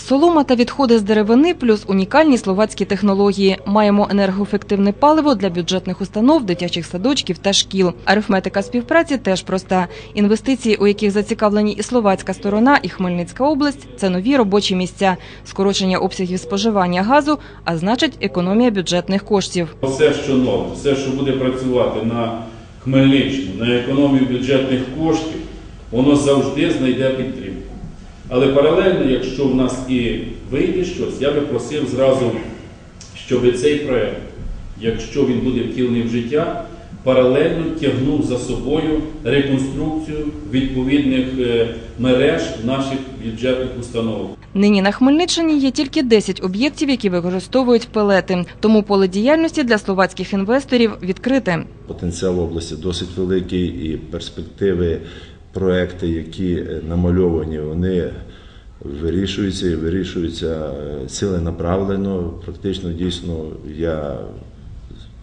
Солома та відходи з деревини плюс унікальні словацькі технології. Маємо енергоефективне паливо для бюджетних установ, дитячих садочків та шкіл. Арифметика співпраці теж проста. Інвестиції, у яких зацікавлені і словацька сторона, і Хмельницька область – це нові робочі місця, скорочення обсягів споживання газу, а значить економія бюджетних коштів. Все, що нове, все, що буде працювати на Хмельниччину, на економію бюджетних коштів, воно завжди знайде підтримку. Але паралельно, якщо в нас і вийде щось, я би просив зразу, щоб цей проект, якщо він буде втілений в життя, паралельно тягнув за собою реконструкцію відповідних е, мереж наших бюджетних установ. Нині на Хмельниччині є тільки 10 об'єктів, які використовують пелети. Тому поле діяльності для словацьких інвесторів відкрите. Потенціал області досить великий і перспективи, проекти, які е, намальовані, вони вирішуються і вирішуються е, ціленаправлено. Практично дійсно я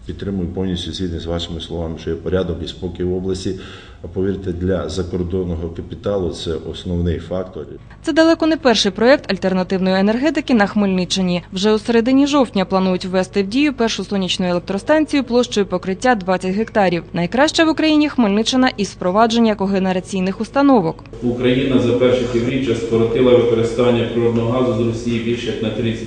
підтримую повністю згідно з вашими словами, що є порядок і спокій в області. А повірте, для закордонного капіталу це основний фактор. Це далеко не перший проєкт альтернативної енергетики на Хмельниччині. Вже у середині жовтня планують ввести в дію першу сонячну електростанцію площею покриття 20 гектарів. Найкраща в Україні Хмельниччина із впровадження когенераційних установок. Україна за перше півріччя скоротила використання природного газу з Росії більше як на 30%.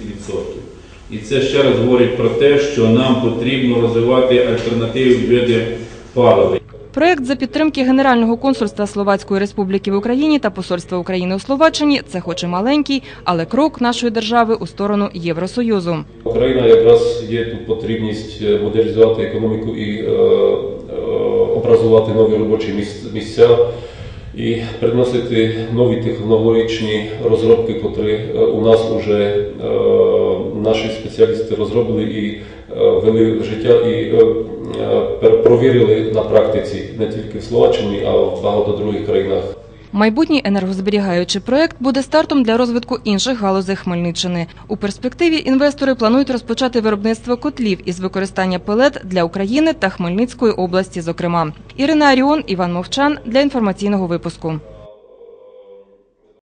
І це ще раз говорить про те, що нам потрібно розвивати альтернативні види палива. Проект за підтримки Генерального консульства Словацької Республіки в Україні та Посольства України у Словаччині це хоч і маленький, але крок нашої держави у сторону Євросоюзу. Україна якраз є тут потрібність е, модернізувати економіку і е, е, образувати нові робочі міс- місця і приносити нові технологічні розробки, котрі у нас вже е, наші спеціалісти розробили і е, ввели в життя і е, е, пер- провірили на практиці не тільки в Словаччині, а в багато других країнах. Майбутній енергозберігаючий проект буде стартом для розвитку інших галузей Хмельниччини. У перспективі інвестори планують розпочати виробництво котлів із використання пелет для України та Хмельницької області. Зокрема, Ірина Аріон, Іван Мовчан для інформаційного випуску.